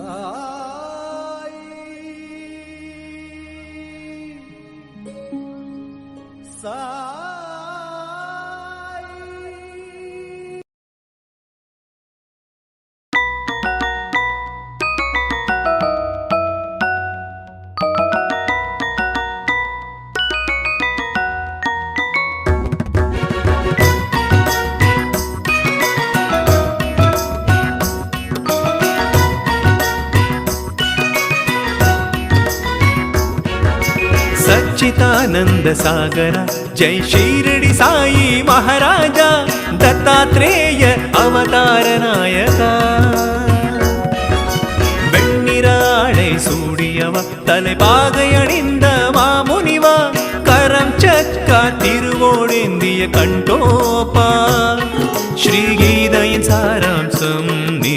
Ah. Achyutananda ಸಾಗರ ಜೈ ಶಿರಡಿ ಸಾಯಿ ಮಹಾರಾಜ ದತ್ತಾತ್ರೇಯ ಅವತಾರ ನಾಯಕ ಬೆಣ್ಣಿರಾಳೆ ಸೂಡಿಯವ ತಲೆಪಾಗಯಣಿಂದ ಮಾಮುನಿವ ಕರಂ ಚಕ್ಕ ತಿರುವೋಡೆಂದಿಯ ಕಂಟೋಪ ஸ்ரீகீதையின் சாராம்சம் நீ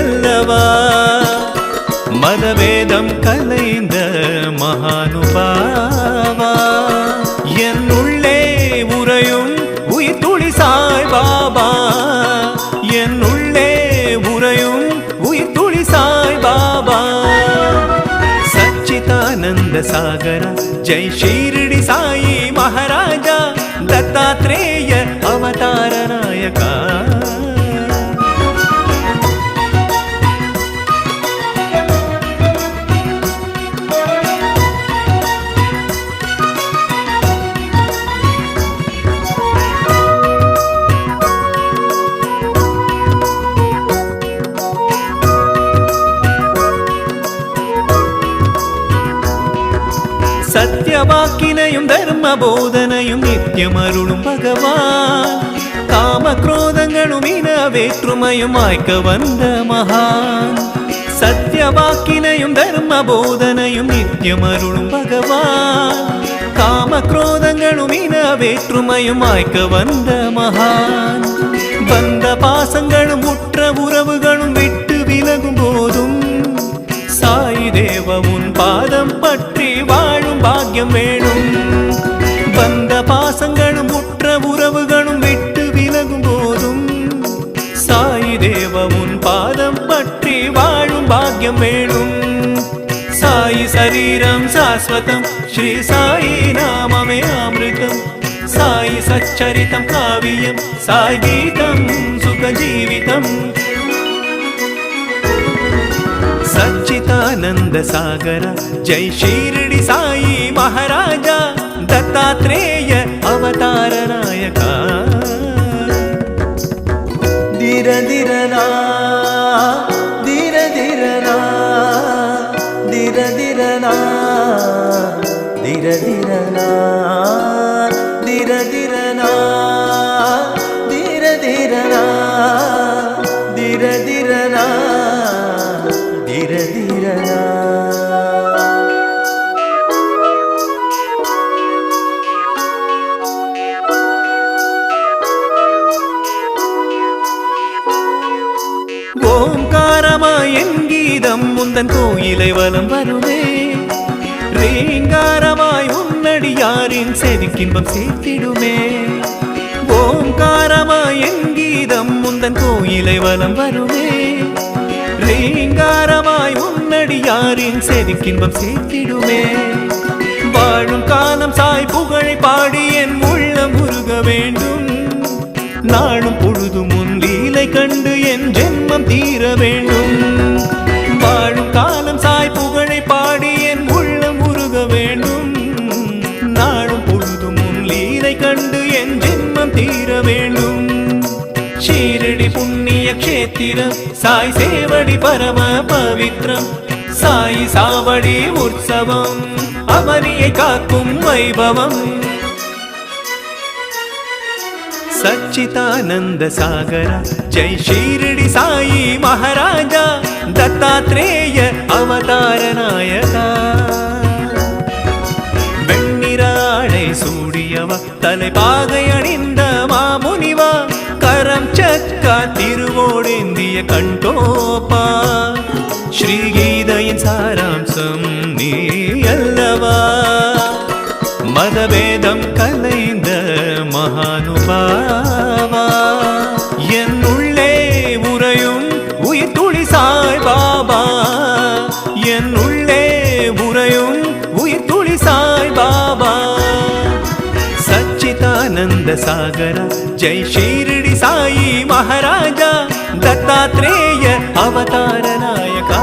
அல்லவா மதவேதம் கலைந்த மகானுபா உள்ளே உறையும் உயிர் துளி சாய் பாபா. சச்சிதானந்த சாகர ஜெய் ஷீரடி சாயி மகாராஜா ധർമ്മബോധനയും നിത്യമരുളും ഭഗവാൻ കാമക്രോധങ്ങളും ഇനവേറ്റുമയുമായ്ക്ക വന്ന മഹാൻ സത്യവാക്കിനയും ധർമ്മബോധനയും നിത്യമരുളും ഭഗവാൻ കാമക്രോധങ്ങളും ഇനവേറ്റുമയുമായ്ക്ക വന്ന മഹാൻ ബന്ധ പാസങ്ങളും ഉറ്റ ഉറവുകളും വിട്ടു വിലകും പോതും സായി ദേവ പാദം సాయం వేణు సాయి శరీరం శాశ్వతం శ్రీ సాయి నామమే అమృతం సాయి సచ్చరితం కావ్యం సాయి గీతం సుఖ జీవితం సచ్చితానంద సాగర జై షీరిడి సాయి మహారాజా దత్తాత్రేయ అవతార నాయక ధిర ధిర ಧಿರ ಧಿರನಾ ಧಿರ ಧಿರನಾ ಧಿರ ಧಿರನಾ ಧಿರ ಧಿರನಾ ஓம்காரமா என் கீதம் முந்தன் கோயிலை வலம் வருமே ரீங்காரமாய் யாரின் செவிக்கின்பம் சேர்த்திடுமே? ஓங்காரமா என் கீதம் முந்தன் கோயிலை வலம் வருமே? ரீங்காரமாய் உன்னடியாரின் செவிக்கின்பம் சேர்த்திடுமே? வாழும் காலம் சாய் புகழை பாடி என் உள்ளம் உருக வேண்டும். நாளும் பொழுதும் உன் லீலை கண்டு என் ஜென்மம் தீர வேண்டும். ക്ഷേത്രം സായി സേവടി പരമ പവിത്രം சாயி சாவடி உற்சவம். அமனியை காக்கும் வைபவம். சச்சிதானந்த சாகர. ஜெய் ஷீரடி சாயி மகாராஜா. தத்தாத்ரேய அவதார நாயகா. வெண்ணிராடை சூடியவ. தலைப்பாகைய திருவோடேந்திய கண்டோப்பா. ஸ்ரீகீதையின் சாராம்சம் நீ அல்லவா. மதவே सागर। जय शिरडी साई महाराजा दत्तात्रेय अवतार नायका।